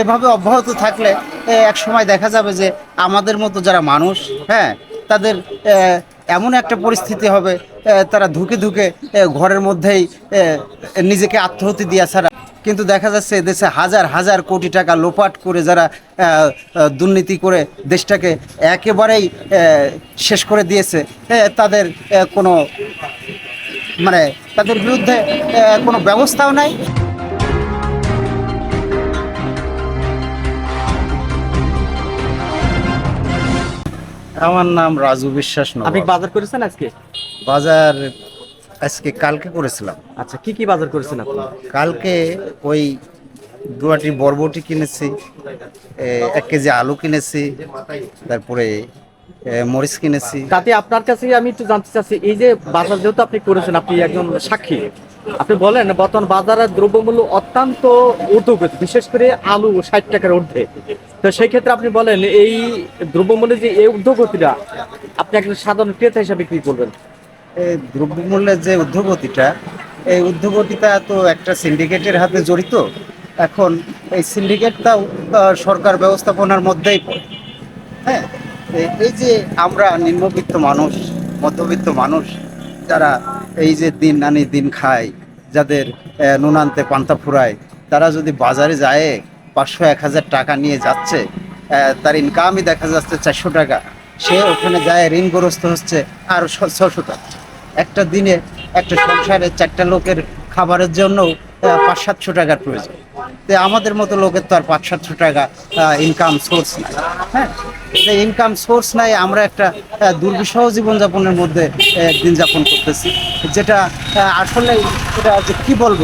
এভাবে অব্যাহত থাকলে এক সময় দেখা যাবে যে আমাদের মতো যারা মানুষ হ্যাঁ তাদের এমন একটা পরিস্থিতি হবে তারা ধুকে ধুকে ঘরের মধ্যেই নিজেকে আত্মহতি দিয়া ছাড়া। কিন্তু দেখা যাচ্ছে দেশে হাজার হাজার কোটি টাকা লোপাট করে যারা দুর্নীতি করে দেশটাকে একেবারেই শেষ করে দিয়েছে তাদের কোনো মানে তাদের বিরুদ্ধে কোনো ব্যবস্থাও নাই। আমার নাম রাজু বিশ্বাস আপনি বাজার করেছেন আজকে? বাজার আজকে কালকে করেছিলাম। আচ্ছা কি কি বাজার করেছেন আপনি? কালকে ওই দুয়াটি বরবটি কিনেছি এক কেজি আলু কিনেছি তারপরে মরিচ কিনেছি। তাতে আপনার কাছে আমি একটু জানতে চাচ্ছি এই যে বাজার যেহেতু আপনি করেছেন আপনি একজন সাক্ষী। আপনি বলেন, বর্তমান বাজারের দ্রব্যমূল্য অত্যন্ত ঊর্ধ্বগতি বিশেষ করে আলু ষাট টাকার ঊর্ধ্বে। তো সেই ক্ষেত্রে আপনি বলেন, এই দ্রব্যমূল্যের যে এই ঊর্ধ্বগতিটা আপনি একজন সাধারণ ক্রেতা হিসাবে কি করবেন? এই দ্রব্যমূল্যের যে উদ্যোগতিটা, এই উদ্যোগতিটা তো একটা সিন্ডিকেটের হাতে জড়িত। এখন এই সিন্ডিকেটটাও সরকার ব্যবস্থাপনার মধ্যেই পড়ে। হ্যাঁ এই যে আমরা নিম্নবিত্ত মানুষ, মধ্যবিত্ত মানুষ যারা এই যে দিন আনি দিন খায় যাদের আহ, নুন আনতে পান্তা ফুরায় তারা যদি বাজারে যায় পাঁচশো এক হাজার টাকা নিয়ে যাচ্ছে তার ইনকামই দেখা যাচ্ছে চারশো টাকা। সে ওখানে যায় ঋণগ্রস্ত হচ্ছে আর ছশো টাকা। একটা দিনে একটা সংসারে চারটা লোকের খাবারের জন্য পাঁচ সাতশো টাকার প্রয়োজন। তো আমাদের মতো লোকের তো আর পাঁচ সাতশো টাকা ইনকাম সোর্স নাই। হ্যাঁ? ইনকাম সোর্স নাই আমরা একটা দুর্বিষহ জীবনযাপনের মধ্যে দিন যাপন করতেছি। যেটা আসলে এটা যে কি বলব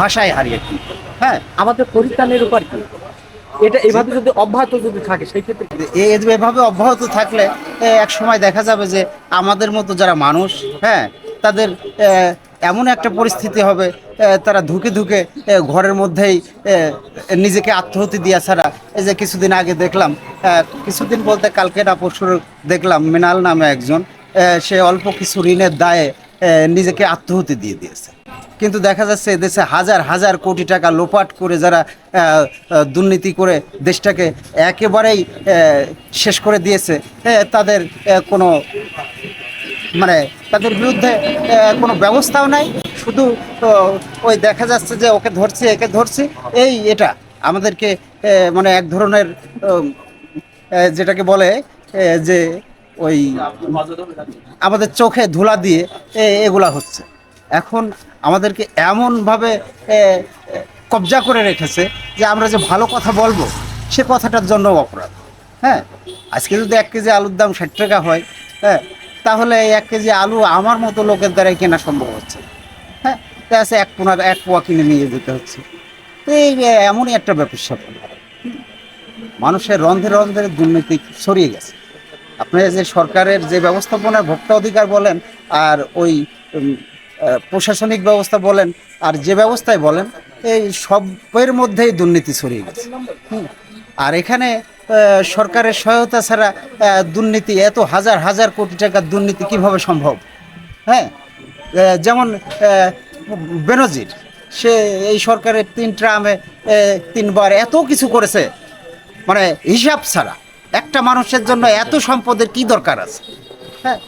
ভাষায় হারিয়ে কি হ্যাঁ? আমাদের পরিত্রাণের উপর কি? এটা এভাবে যদি অব্যাহত যদি থাকে সেই ক্ষেত্রে এভাবে অব্যাহত থাকলে এক সময় দেখা যাবে যে আমাদের মতো যারা মানুষ হ্যাঁ? তাদের এমন একটা পরিস্থিতি হবে তারা ধুকে ধুকে ঘরের মধ্যেই নিজেকে আত্মহত্যা দিয়া ছাড়া। এই যে কিছুদিন আগে দেখলাম কিছুদিন বলতে কালকে না পরশু দেখলাম, মিনাল নামে একজন সে অল্প কিছু ঋণের দায়ে নিজেকে আত্মহত্যা দিয়ে দিয়েছে। কিন্তু দেখা যাচ্ছে দেশে হাজার হাজার কোটি টাকা লোপাট করে যারা দুর্নীতি করে দেশটাকে একেবারেই শেষ করে দিয়েছে তাদের কোনো মানে তাদের বিরুদ্ধে কোনো ব্যবস্থাও নাই। শুধু ওই দেখা যাচ্ছে যে ওকে ধরছি, একে ধরছি। এই এটা, আমাদেরকে মানে এক ধরনের যেটাকে বলে যে ওই আমাদের চোখে ধুলা দিয়ে এগুলা হচ্ছে। এখন আমাদেরকে এমনভাবে কবজা করে রেখেছে যে আমরা যে ভালো কথা বলব, সে কথাটার জন্য অপরাধ। হ্যাঁ? আজকে যদি এক কেজি আলুর দাম ষাট টাকা হয় হ্যাঁ? তাহলে এক কেজি আলু আমার মতো লোকের দ্বারাই কেনা সম্ভব হচ্ছে হ্যাঁ যাচ্ছে এক পোনা, এক পোয়া কিনে নিয়ে যেতে হচ্ছে তো এই এমনই একটা ব্যাপার স্যাপার। মানুষের রন্ধে রন্ধে দুর্নীতি ছড়িয়ে গেছে আপনি যে সরকারের যে ব্যবস্থাপনার ভোক্তা অধিকার বলেন, আর ওই প্রশাসনিক ব্যবস্থা বলেন, আর যে ব্যবস্থায় বলেন, এই সবের মধ্যেই দুর্নীতি ছড়িয়ে গেছে। আর এখানে সরকারের সহায়তা ছাড়া দুর্নীতি, এত হাজার হাজার কোটি টাকার দুর্নীতি কীভাবে সম্ভব? হ্যাঁ? যেমন বেনজির, সে এই সরকারের তিন ট্রামে তিনবার এত কিছু করেছে। মানে হিসাব ছাড়া। একটা মানুষের জন্য এত সম্পদের কি দরকার আছে? হ্যাঁ?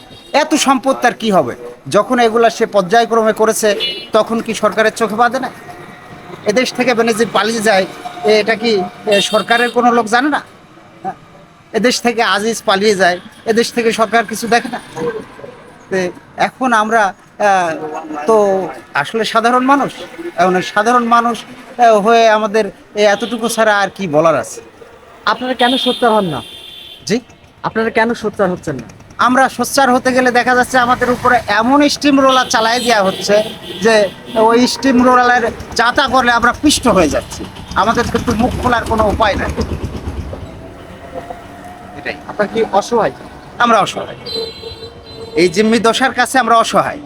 এত সম্পদ তার কী হবে? যখন এগুলা সে পর্যায়ক্রমে করেছে, তখন কি সরকারের চোখে বাঁধে না? এদেশ থেকে বেনেজির পালিয়ে যায় এটা কি সরকারের কোনো লোক জানে না? এদেশ থেকে আজিজ পালিয়ে যায় এদেশ থেকে সরকার কিছু দেখে না। তে এখন আমরা তো আসলে সাধারণ মানুষ এখন সাধারণ মানুষ হয়ে আমাদের এতটুকু ছাড়া আর কি বলার আছে? আপনারা কেন সোচ্চার হন না? জি? আপনারা কেন সোচ্চার হচ্ছেন না? আমরা সোচ্চার হতে গেলে দেখা যাচ্ছে আমাদের উপরে এমন স্টিম রোলার চালাই দেওয়া হচ্ছে যে ওই স্টিম রোলারের চাতা করলে আমরা পিষ্ট হয়ে যাচ্ছি। আমাদের কিন্তু মুখ খোলার কোনো উপায় নাই। এটাই। আপনার কি অসহায়? আমরা অসহায়। এই জিম্মি দশার কাছে আমরা অসহায়।